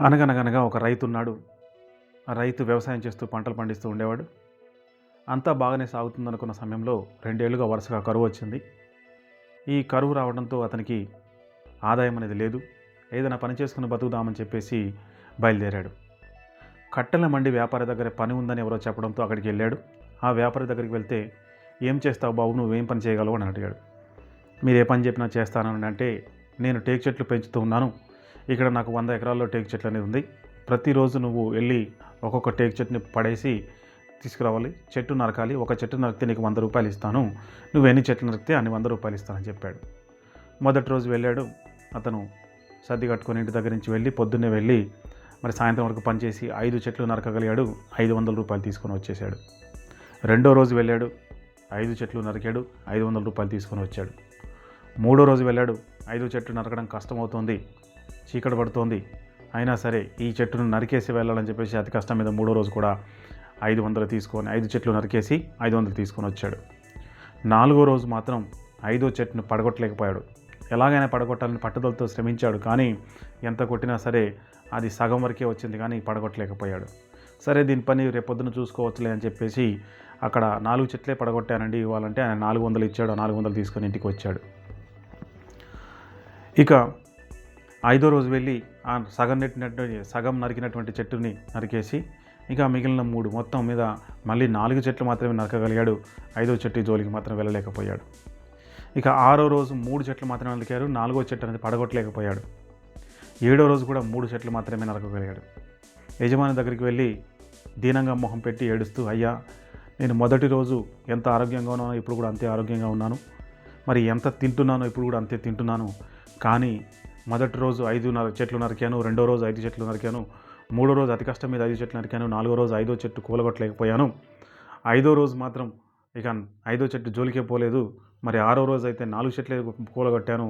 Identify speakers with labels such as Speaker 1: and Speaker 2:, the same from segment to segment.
Speaker 1: అనగనగనగా ఒక రైతు ఉన్నాడు ఆ రైతు వ్యవసాయం చేస్తూ పంటలు పండిస్తూ ఉండేవాడు. అంతా బాగానే సాగుతుందనుకున్న సమయంలో రెండేళ్ళుగా వరుసగా కరువు వచ్చింది. ఈ కరువు రావడంతో అతనికి ఆదాయం అనేది లేదు. ఏదైనా పని చేసుకుని బతుకుదామని చెప్పేసి బయలుదేరాడు. కట్టెల మండి వ్యాపారి దగ్గర పని ఉందని ఎవరో చెప్పడంతో అక్కడికి వెళ్ళాడు. ఆ వ్యాపారి దగ్గరికి వెళ్తే ఏం చేస్తావు బాబు? నువ్వేం పని చేయగలవు? అని అడిగాడు. మీరు ఏ పని చెప్పినా చేస్తానని అంటే నేను టేక్ చెట్లు పెంచుతూ ఉన్నాను. ఇక్కడ నాకు వంద ఎకరాల్లో టేక్ చెట్లు అనేది ఉంది. ప్రతిరోజు నువ్వు వెళ్ళి ఒక్కొక్క టేక్ చెట్టుని పడేసి తీసుకురావాలి. చెట్టు నరకాలి. ఒక చెట్టు నరికితే నీకు వంద రూపాయలు ఇస్తాను. నువ్వు ఎన్ని చెట్లు నరికితే అన్ని వంద రూపాయలు ఇస్తానని చెప్పాడు. మొదటి రోజు వెళ్ళాడు. అతను సర్ది కట్టుకొని ఇంటి దగ్గర నుంచి వెళ్ళి పొద్దున్నే వెళ్ళి మరి సాయంత్రం వరకు పనిచేసి ఐదు చెట్లు నరకగలిగాడు. ఐదు వందల రూపాయలు తీసుకొని వచ్చేసాడు రెండో రోజు వెళ్ళాడు. ఐదు చెట్లు నరికాడు. ఐదు వందల రూపాయలు తీసుకొని వచ్చాడు. మూడో రోజు వెళ్ళాడు. ఐదు చెట్లు నరకడం కష్టమవుతుంది. చీకటి పడుతోంది. అయినా సరే ఈ చెట్టును నరికేసి వెళ్ళాలని చెప్పేసి అతి కష్టం మీద మూడో రోజు కూడా ఐదు వందలు తీసుకొని ఐదు చెట్లు నరికేసి ఐదు వందలు తీసుకొని వచ్చాడు. నాలుగో రోజు మాత్రం ఐదో చెట్టును పడగొట్టలేకపోయాడు. ఎలాగైనా పడగొట్టాలని పట్టుదలతో శ్రమించాడు కానీ ఎంత కొట్టినా సరే అది సగం వరకే వచ్చింది కానీ పడగొట్టలేకపోయాడు. సరే దీని పని రేపొద్దున చూసుకోవచ్చులే అని చెప్పేసి అక్కడ నాలుగు చెట్లే పడగొట్టానండి ఇవ్వాలంటే ఆయన నాలుగు వందలు ఇచ్చాడు ఆ నాలుగు వందలు తీసుకొని ఇంటికి వచ్చాడు. ఇక ఐదో రోజు వెళ్ళి ఆ సగం నెట్టినటువంటి సగం నరికినటువంటి చెట్టుని నరికేసి ఇంకా మిగిలిన మూడు మొత్తం మీద మళ్ళీ నాలుగు చెట్లు మాత్రమే నరకగలిగాడు. ఐదో చెట్టు జోలికి మాత్రం వెళ్ళలేకపోయాడు. ఇక ఆరో రోజు మూడు చెట్లు మాత్రమే నరికారు. నాలుగో చెట్టు అనేది పడగొట్టలేకపోయాడు. ఏడో రోజు కూడా మూడు చెట్లు మాత్రమే నరకగలిగాడు. యజమాని దగ్గరికి వెళ్ళి దీనంగా మొహం పెట్టి ఏడుస్తూ అయ్యా నేను మొదటి రోజు ఎంత ఆరోగ్యంగా ఉన్నానో ఇప్పుడు కూడా అంతే ఆరోగ్యంగా ఉన్నాను. మరి ఎంత తింటున్నానో ఇప్పుడు కూడా అంతే తింటున్నాను. కానీ మొదటి రోజు ఐదు నర చెట్లు నరికాను రెండో రోజు ఐదు చెట్లు నరికాను మూడో రోజు అతి కష్టం మీద ఐదు చెట్లు నరికాను నాలుగో రోజు ఐదో చెట్టు కూలగొట్టలేకపోయాను. ఐదో రోజు మాత్రం ఇక ఐదో చెట్టు జోలికే పోలేదు. మరి ఆరో రోజు అయితే నాలుగు చెట్లే కూలగొట్టాను.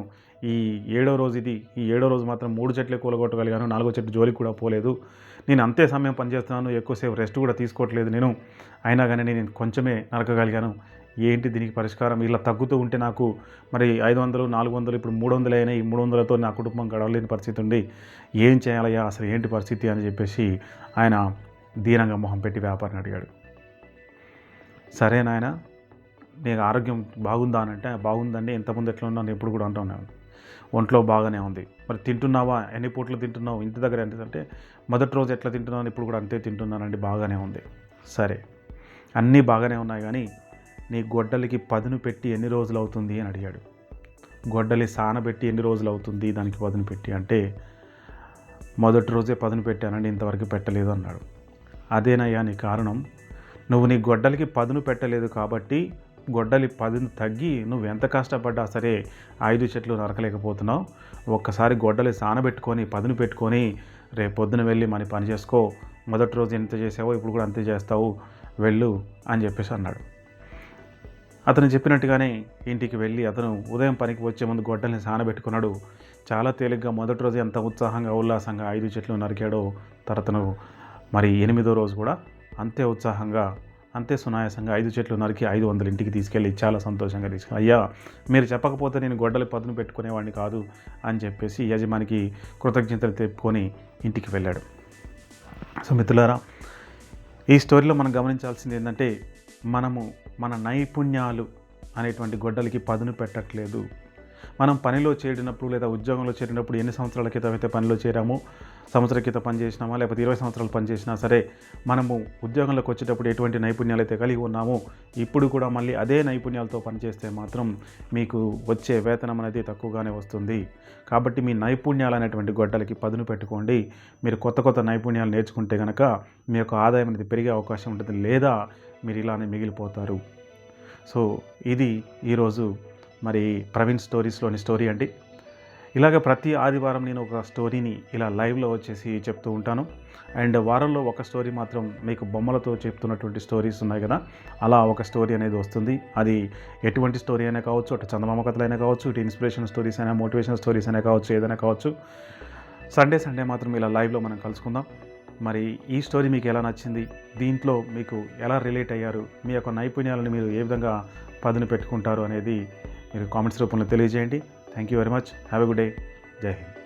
Speaker 1: ఈ ఏడో రోజు ఇది ఈ ఏడో రోజు మాత్రం మూడు చెట్లే కూలగొట్టగలిగాను నాలుగో చెట్టు జోలికి కూడా పోలేదు. నేను అంతే సమయం పనిచేస్తున్నాను ఎక్కువసేపు రెస్ట్ కూడా తీసుకోవట్లేదు నేను. అయినా కానీ నేను కొంచెమే నరకగలిగాను. ఏంటి దీనికి పరిష్కారం? ఇలా తగ్గుతూ ఉంటే నాకు మరి ఐదు వందలు నాలుగు వందలు ఇప్పుడు మూడు వందలు అయినా ఈ మూడు వందలతో నా కుటుంబం గడవలేని పరిస్థితి ఉంది ఏం చేయాలయ్యా? అసలు ఏంటి పరిస్థితి అని చెప్పేసి ఆయన దీనంగా మొహం పెట్టి వ్యాపారిని అడిగాడు. సరే నాయన నీకు ఆరోగ్యం బాగుందా అని అంటే బాగుందండి ఎంతమంది ఎట్లా ఉన్నాను ఎప్పుడు కూడా అంటున్నాను ఒంట్లో బాగానే ఉంది. మరి తింటున్నావా? ఎన్ని పూట్లు తింటున్నావు? ఇంటి దగ్గర ఎంత అంటే మొదటి రోజు ఎట్లా తింటున్నాను ఇప్పుడు కూడా అంతే తింటున్నానండి బాగానే ఉంది. సరే. అన్నీ బాగానే ఉన్నాయి కానీ నీ గొడ్డలికి పదును పెట్టి ఎన్ని రోజులు అవుతుంది అని అడిగాడు. గొడ్డలి సానబెట్టి ఎన్ని రోజులు అవుతుంది దానికి పదును పెట్టి అంటే మొదటి రోజే పదును పెట్టానండి ఇంతవరకు పెట్టలేదు అన్నాడు. అదేనయ్యా నీ కారణం. నువ్వు నీ గొడ్డలికి పదును పెట్టలేదు కాబట్టి గొడ్డలి పదును తగ్గి నువ్వు ఎంత కష్టపడ్డా సరే ఐదు చెట్లు నరకలేకపోతున్నావు. ఒక్కసారి గొడ్డలి సానబెట్టుకొని పదును పెట్టుకొని రేపు పొద్దున వెళ్ళి మన పని చేసుకో. మొదటి రోజు ఎంత చేసావో ఇప్పుడు కూడా అంతే చేస్తావు. వెళ్ళు అని చెప్పేసి అన్నాడు. అతను చెప్పినట్టుగానే ఇంటికి వెళ్ళి అతను ఉదయం పనికి వచ్చే ముందు గొడ్డల్ని సానబెట్టుకున్నాడు. చాలా తేలిగ్గా మొదటి రోజు ఎంత ఉత్సాహంగా ఉల్లాసంగా ఐదు చెట్లు నరికాడో తర్వాతను మరి ఎనిమిదో రోజు కూడా అంతే ఉత్సాహంగా అంతే సునాయాసంగా ఐదు చెట్లు నరికి ఐదు వందల ఇంటికి తీసుకెళ్ళి చాలా సంతోషంగా తీసుకెళ్ళి అయ్యా మీరు చెప్పకపోతే నేను గొడ్డలి పదును పెట్టుకునేవాడిని కాదు అని చెప్పేసి యజమానికి కృతజ్ఞతలు తెప్పుకొని ఇంటికి వెళ్ళాడు. సో మిత్రులారా ఈ స్టోరీలో మనం గమనించాల్సింది ఏంటంటే మనము మన నైపుణ్యాలు అనేటువంటి గొడ్డలికి పదును పెట్టట్లేదు. మనం పనిలో చేరినప్పుడు లేదా ఉద్యోగంలో చేరినప్పుడు ఎన్ని సంవత్సరాల క్రితం అయితే పనిలో చేరామో సంవత్సర క్రితం పనిచేసినామా లేకపోతే ఇరవై సంవత్సరాలు పనిచేసినా సరే మనము ఉద్యోగంలోకి వచ్చేటప్పుడు ఎటువంటి నైపుణ్యాలు అయితే కలిగి ఉన్నామో ఇప్పుడు కూడా మళ్ళీ అదే నైపుణ్యాలతో పనిచేస్తే మాత్రం మీకు వచ్చే వేతనం అనేది తక్కువగానే వస్తుంది. కాబట్టి మీ నైపుణ్యాలు అనేటువంటి గొడ్డలకి పదును పెట్టుకోండి. మీరు కొత్త కొత్త నైపుణ్యాలు నేర్చుకుంటే కనుక మీ యొక్క ఆదాయం అనేది పెరిగే అవకాశం ఉంటుంది. లేదా మీరు ఇలానే మిగిలిపోతారు. సో ఇది ఈరోజు మరి ప్రవీణ్ స్టోరీస్లోని స్టోరీ అండి. ఇలాగ ప్రతి ఆదివారం నేను ఒక స్టోరీని ఇలా లైవ్లో వచ్చేసి చెప్తూ ఉంటాను. అండ్ వారంలో ఒక స్టోరీ మాత్రం మీకు బొమ్మలతో చెప్తున్నటువంటి స్టోరీస్ ఉన్నాయి కదా అలా ఒక స్టోరీ అనేది వస్తుంది. అది ఎటువంటి స్టోరీ అయినా కావచ్చు అటు చందమామ కథలైనా కావచ్చు ఇటు ఇన్స్పిరేషన్ స్టోరీస్ అయినా మోటివేషన్ స్టోరీస్ అయినా కావచ్చు ఏదైనా కావచ్చు. సండే సండే మాత్రం ఇలా లైవ్లో మనం కలుసుకుందాం. మరి ఈ స్టోరీ మీకు ఎలా నచ్చింది? దీంట్లో మీకు ఎలా రిలేట్ అయ్యారు? మీ యొక్క నైపుణ్యాలను మీరు ఏ విధంగా పదును పెట్టుకుంటారు అనేది మీరు కామెంట్స్ రూపంలో తెలియజేయండి. Thank you very much. Have a good day. జై హింద్.